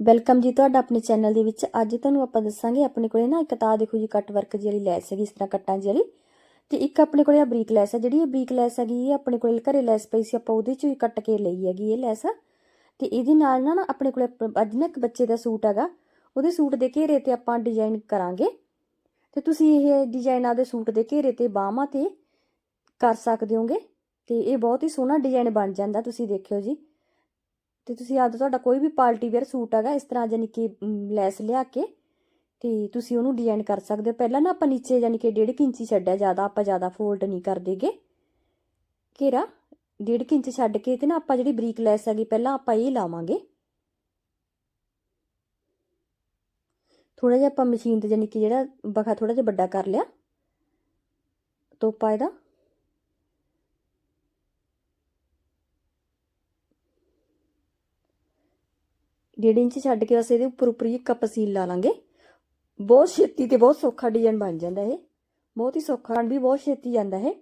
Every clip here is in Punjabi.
ਵੈਲਕਮ ਜੀ, ਤੁਹਾਡਾ ਆਪਣੇ ਚੈਨਲ ਦੇ ਵਿੱਚ ਅੱਜ ਤੁਹਾਨੂੰ ਆਪਾਂ ਦੱਸਾਂਗੇ ਆਪਣੇ ਕੋਲੇ ਨਾ ਇੱਕ ਤਾਂ ਦੇਖੋ ਜੀ ਕੱਟ ਵਰਕ ਜਿਹੜੀ ਲੈਸ ਹੈਗੀ, ਇਸ ਤਰ੍ਹਾਂ ਕੱਟਾਂ ਜਿਹੜੀ ਤੇ ਇੱਕ ਆਪਣੇ ਕੋਲੇ ਆ ਬਰੀਕ ਲੈਸ ਹੈ ਜਿਹੜੀ ਇਹ ਬਰੀਕ ਲੈਸ ਹੈਗੀ, ਇਹ ਆਪਣੇ ਕੋਲੇ ਘਰੇ ਲੈਸ ਪਈ ਸੀ, ਆਪਾਂ ਉਹਦੇ ਚੋਂ ਹੀ ਕੱਟ ਕੇ ਲਈ ਹੈਗੀ ਇਹ ਲੈਸ। ਤੇ ਇਹਦੇ ਨਾਲ ਨਾ ਆਪਣੇ ਕੋਲੇ ਅੱਜ ਨਾ ਇੱਕ ਬੱਚੇ ਦਾ ਸੂਟ ਹੈਗਾ, ਉਹਦੇ ਸੂਟ ਦੇ ਘੇਰੇ ਤੇ ਆਪਾਂ ਡਿਜ਼ਾਈਨ ਕਰਾਂਗੇ। ਤੇ ਤੁਸੀਂ ਇਹ ਡਿਜ਼ਾਈਨ ਆਪਦੇ ਸੂਟ ਦੇ ਘੇਰੇ ਤੇ ਬਾਹਾਂ ਤੇ ਕਰ ਸਕਦੇ ਹੋਗੇ, ਤੇ ਇਹ ਬਹੁਤ ਹੀ ਸੋਹਣਾ ਡਿਜ਼ਾਈਨ ਬਣ ਜਾਂਦਾ, ਤੁਸੀਂ ਦੇਖਿਓ ਜੀ। ਤੇ ਤੁਸੀਂ ਆਪਦਾ ਤੁਹਾਡਾ ਕੋਈ ਵੀ ਪਾਰਟੀ ਵੇਅਰ ਸੂਟ ਹੈਗਾ, ਇਸ ਤਰ੍ਹਾਂ ਯਾਨੀ ਕਿ ਲੈਸ ਲਿਆ ਕੇ ਤੇ ਤੁਸੀਂ ਉਹਨੂੰ ਡਿਜ਼ਾਈਨ ਕਰ ਸਕਦੇ ਹੋ। ਪਹਿਲਾਂ ਨਾ ਆਪਾਂ ਨੀਚੇ ਯਾਨੀ ਕਿ 1.5 ਇੰਚੀ ਛੱਡਿਆ ਜ਼ਿਆਦਾ, ਆਪਾਂ ਜ਼ਿਆਦਾ ਫੋਲਡ ਨਹੀਂ ਕਰ ਦੇਗੇ ਘੇਰਾ 1.5 ਇੰਚ ਛੱਡ ਕੇ ਤੇ ਨਾ ਆਪਾਂ ਜਿਹੜੀ ਬਰੀਕ ਲੈਸ ਹੈਗੀ, ਪਹਿਲਾਂ ਆਪਾਂ ਇਹ ਲਾਵਾਂਗੇ। ਥੋੜਾ ਜਿਹਾ ਆਪਾਂ ਮਸ਼ੀਨ ਤੇ ਯਾਨੀ ਕਿ ਜਿਹੜਾ ਬਖਾ ਥੋੜਾ ਜਿਹਾ ਵੱਡਾ ਕਰ ਲਿਆ। ਤੋਪਾ ਇਹਦਾ। ਡੇਢ ਇੰਚ ਛੱਡ ਕੇ ਬਸ ਇਹਦੇ ਉੱਪਰ ਉੱਪਰ ਹੀ ਇੱਕ ਪਸੀਲ ਲਾ ਲਾਂਗੇ ਬਹੁਤ ਛੇਤੀ ਤੇ ਬਹੁਤ ਸੌਖਾ ਡਿਜ਼ਾਈਨ ਬਣ ਜਾਂਦਾ ਇਹ ਬਹੁਤ ਹੀ ਸੌਖਾ ਬਣ ਵੀ ਬਹੁਤ ਛੇਤੀ ਜਾਂਦਾ ਇਹ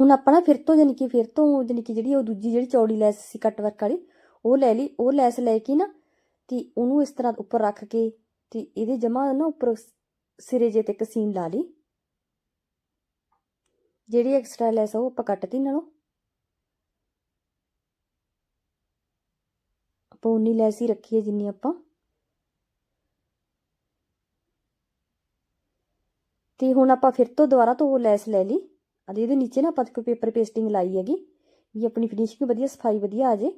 ਹੁਣ ਆਪਾਂ ਨਾ ਫਿਰ ਤੋਂ ਯਾਨੀ ਕਿ ਫਿਰ ਤੋਂ ਯਾਨੀ ਕਿ ਜਿਹੜੀ ਉਹ ਦੂਜੀ ਜਿਹੜੀ ਚੌੜੀ ਲੈਸ ਸੀ ਕੱਟ ਵਰਕ ਵਾਲੀ ਉਹ ਲੈ ਲਈ ਉਹ ਲੈਸ ਲੈ ਕੇ ਨਾ ਤੇ ਉਹਨੂੰ ਇਸ ਤਰ੍ਹਾਂ ਉੱਪਰ ਰੱਖ ਕੇ ਤੇ ਇਹਦੇ ਜਮਾ ਨਾ ਉੱਪਰ ਸਿਰੇ ਜੇ ਤੇ ਕਸੀਨ ਲਾ ਲਈ। ਜਿਹੜੀ ਐਕਸਟਰਾ ਲੈਸ ਆ ਉਹ ਆਪਾਂ ਕੱਟਤੀ ਨਾਲੋਂ। ਆਪਾਂ ਉਨੀ ਲੈਸ ਹੀ ਰੱਖੀ ਹੈ ਜਿੰਨੀ ਆਪਾਂ। ਤੇ ਹੁਣ ਆਪਾਂ ਫਿਰ ਤੋਂ ਦੁਬਾਰਾ ਤੋਂ ਉਹ ਲੈਸ ਲੈ ਲਈ। ਅਦੇ ਇਹਦੇ ਨੀਚੇ ਨਾ ਆਪਾਂ ਕੋਈ ਪੇਪਰ ਪੇਸਟਿੰਗ ਲਾਈ ਹੈਗੀ, ਵੀ ਆਪਣੀ ਫਿਨਿਸ਼ਿੰਗ ਵਧੀਆ, ਸਫ਼ਾਈ ਵਧੀਆ ਆ ਜੇ।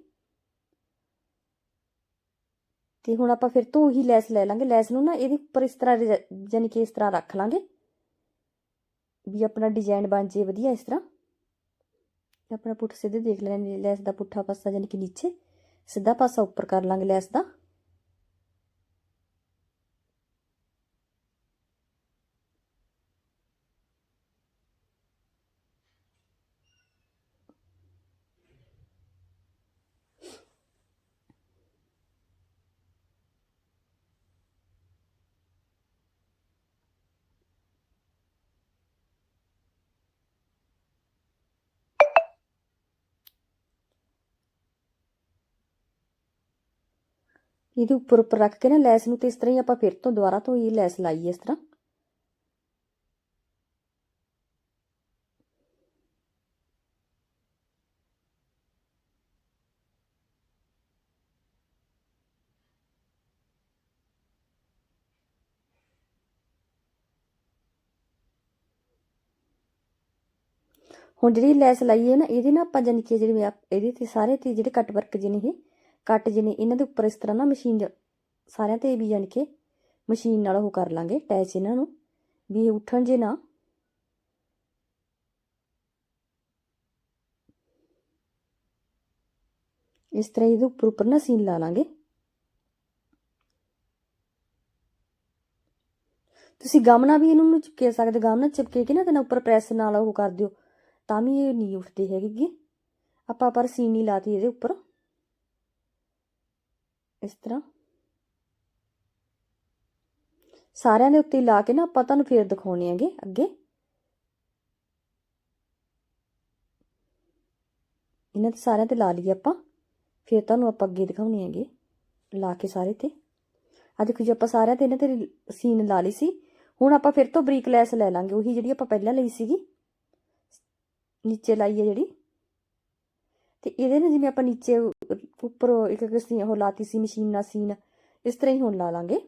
ਤੇ ਹੁਣ ਆਪਾਂ ਫਿਰ ਤੋਂ ਉਹੀ ਲੈਸ ਲੈ ਲਾਂਗੇ। ਲੈਸ ਨੂੰ ਨਾ ਇਹਦੇ ਉੱਪਰ ਇਸ ਤਰ੍ਹਾਂ ਯਾਨੀ ਕਿ ਇਸ ਤਰ੍ਹਾਂ ਰੱਖ ਲਾਂਗੇ। ਵੀ ਆਪਣਾ ਡਿਜ਼ਾਈਨ ਬਣ ਜੇ ਵਧੀਆ ਇਸ ਤਰ੍ਹਾਂ। ਆਪਣਾ ਪੁੱਠ ਸਿੱਧੇ ਦੇਖ ਲੈਣੇ, ਲੈਸ ਦਾ ਪੁੱਠਾ ਪਾਸਾ ਯਾਨੀ ਕਿ ਨੀਚੇ। ਸਿੱਧਾ ਪਾਸਾ ਉੱਪਰ ਕਰ ਲਾਂਗੇ ਲੈਸ ਦਾ। ਇਹਦੇ ਉੱਪਰ ਉੱਪਰ ਰੱਖ ਕੇ ਨਾ ਲੈਸ ਨੂੰ ਤੇ ਇਸ ਤਰ੍ਹਾਂ ਹੀ ਆਪਾਂ ਫਿਰ ਤੋਂ ਦੁਬਾਰਾ ਤੋਂ ਇਹ ਲੈਸ ਲਾਈਏ ਇਸ ਤਰ੍ਹਾਂ। ਹੁਣ ਜਿਹੜੀ ਲੈਸ ਲਾਈ ਹੈ ਨਾ, ਇਹਦੇ ਨਾਲ ਆਪਾਂ ਜਾਨੀ ਕਿ ਜਿਹੜੀ ਇਹਦੇ ਤੇ ਸਾਰੇ ਤੇ ਜਿਹੜੇ ਕੱਟ ਵਰਕ ਜਿਹਨੇ ਇਹ ਕੱਟ ਜਿਹਨੇ ਇਹਨਾਂ ਦੇ ਉੱਪਰ ਇਸ ਤਰ੍ਹਾਂ ਨਾ ਮਸ਼ੀਨ ਸਾਰਿਆਂ ਤੇ ਵੀ ਜਾਨੀ ਕੇ ਮਸ਼ੀਨ ਨਾਲ ਉਹ ਕਰ ਲਾਂਗੇ ਅਟੈਚ ਇਹਨਾਂ ਨੂੰ। ਵੀ ਇਹ ਉੱਠਣ ਜੇ ਨਾ। ਇਸ ਤਰ੍ਹਾਂ ਇਹਦੇ ਉੱਪਰ ਉੱਪਰ ਨਾ ਸੀਨ ਲਾ ਲਾਂਗੇ। ਤੁਸੀਂ ਗਮਨਾ ਵੀ ਇਹਨੂੰ ਚਿਪਕੇ ਸਕਦੇ ਗਮਨਾ ਚਿਪਕੇ ਕੇ ਨਾ ਤੇ ਉੱਪਰ ਪ੍ਰੈਸ ਨਾਲ ਉਹ ਕਰ ਦਿਓ। ਤਾਂ ਵੀ ਇਹ ਨਹੀਂ ਉੱਠਦੇ ਹੈਗੇ ਆਪਾਂ ਪਰ ਸੀਨ ਨਹੀਂ ਲਾਤੀ ਇਹਦੇ ਉੱਪਰ। ਇਸ ਤਰ੍ਹਾਂ। ਸਾਰਿਆਂ ਦੇ ਉੱਤੇ ਲਾ ਕੇ ਨਾ ਆਪਾਂ ਤੁਹਾਨੂੰ ਫੇਰ ਦਿਖਾਉਣੇ ਹੈਗੇ ਅੱਗੇ। ਇਹਨਾਂ ਤੇ ਸਾਰਿਆਂ ਤੇ ਲਾ ਲਈਏ ਆਪਾਂ। ਫੇਰ ਤੁਹਾਨੂੰ ਆਪਾਂ ਅੱਗੇ ਦਿਖਾਉਣੇ ਹੈਗੇ। ਲਾ ਕੇ ਸਾਰੇ ਤੇ। ਆ ਦੇਖੋ ਜੀ, ਆਪਾਂ ਸਾਰਿਆਂ ਤੇ ਇਹਨਾਂ ਤੇ ਸੀਨ ਲਾ ਲਈ ਸੀ। ਹੁਣ ਆਪਾਂ ਫਿਰ ਤੋਂ ਬਰੀਕ ਲੈਸ ਲੈ ਲਾਂਗੇ। ਉਹੀ ਜਿਹੜੀ ਆਪਾਂ ਪਹਿਲਾਂ ਲਈ ਸੀਗੀ। ਨੀਚੇ ਲਾਈ ਹੈ ਜਿਹੜੀ। ਤੇ ਇਹਦੇ ਨਾਲ ਜਿਵੇਂ ਆਪਾਂ ਨੀਚੇ ਉੱਪਰ ਇੱਕ ਇੱਕ ਸੀ ਉਹ ਲਾਤੀ ਸੀ ਮਸ਼ੀਨ ਨਾਲ ਸੀਨ। ਇਸ ਤਰ੍ਹਾਂ ਹੀ ਹੁਣ ਲਾ ਲਾਂਗੇ।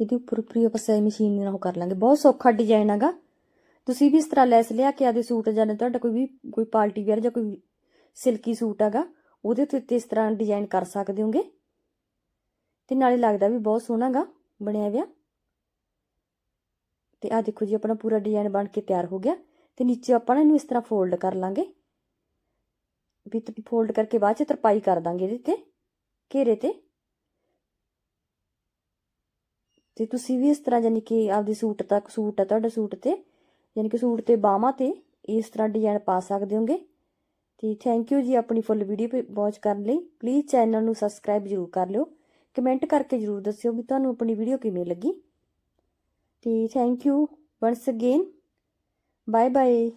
ਇਹਦੇ ਉੱਪਰ ਉੱਪਰ ਹੀ ਆਪਾਂ ਸੈ ਮਸ਼ੀਨ ਨਾਲ ਉਹ ਕਰ ਲਾਂਗੇ। ਬਹੁਤ ਸੌਖਾ ਡਿਜ਼ਾਈਨ ਹੈਗਾ। ਤੁਸੀਂ ਵੀ ਇਸ ਤਰ੍ਹਾਂ ਲੈਸ ਲਿਆ ਕੇ ਆਦੇ ਸੂਟ ਜਾਂ ਤੁਹਾਡਾ ਕੋਈ ਵੀ, ਕੋਈ ਪਾਰਟੀ ਵੇਅਰ ਜਾਂ ਕੋਈ ਸਿਲਕੀ ਸੂਟ ਹੈਗਾ। ਉਹਦੇ ਉੱਤੇ ਇਸ ਤਰ੍ਹਾਂ ਡਿਜ਼ਾਈਨ ਕਰ ਸਕਦੇ ਹੋਗੇ? ਤੇ ਨਾਲੇ ਲੱਗਦਾ ਵੀ ਬਹੁਤ ਸੋਹਣਾਗਾ ਬਣਿਆ ਹੋਇਆ ਤੇ ਆ ਦੇਖੋ ਜੀ, ਆਪਣਾ ਪੂਰਾ ਡਿਜ਼ਾਈਨ ਬਣ ਕੇ ਤਿਆਰ ਹੋ ਗਿਆ। ਤੇ ਨੀਚੇ ਆਪਾਂ ਨਾ ਇਹਨੂੰ ਇਸ ਤਰ੍ਹਾਂ ਫੋਲਡ ਕਰ ਲਾਂਗੇ। ਵੀ ਫੋਲਡ ਕਰਕੇ ਬਾਅਦ ਚ ਤਰਪਾਈ ਕਰ ਦਾਂਗੇ ਇਹਦੇ ਤੇ, ਘੇਰੇ ਤੇ। ਤੇ ਤੁਸੀਂ ਵੀ ਇਸ ਤਰ੍ਹਾਂ ਯਾਨੀ ਕਿ ਆਪਦੇ ਸੂਟ ਤੱਕ, ਸੂਟ ਹੈ ਤੁਹਾਡਾ ਸੂਟ ਤੇ ਯਾਨੀ ਕਿ ਸੂਟ ਤੇ ਬਾਹਾਂ ਤੇ ਇਸ ਤਰ੍ਹਾਂ ਡਿਜ਼ਾਈਨ ਪਾ ਸਕਦੇ ਹੋਗੇ। ਤੇ ਥੈਂਕ ਯੂ ਜੀ ਆਪਣੀ ਫੁੱਲ ਵੀਡੀਓ ਵਾਚ ਕਰਨ ਲਈ। ਪਲੀਜ਼ ਚੈਨਲ ਨੂੰ ਸਬਸਕ੍ਰਾਈਬ ਜ਼ਰੂਰ ਕਰ ਲਿਓ। ਕਮੈਂਟ ਕਰਕੇ ਜ਼ਰੂਰ ਦੱਸਿਓ ਵੀ ਤੁਹਾਨੂੰ ਆਪਣੀ ਵੀਡੀਓ ਕਿਵੇਂ ਲੱਗੀ। ਤੇ thank you once again bye bye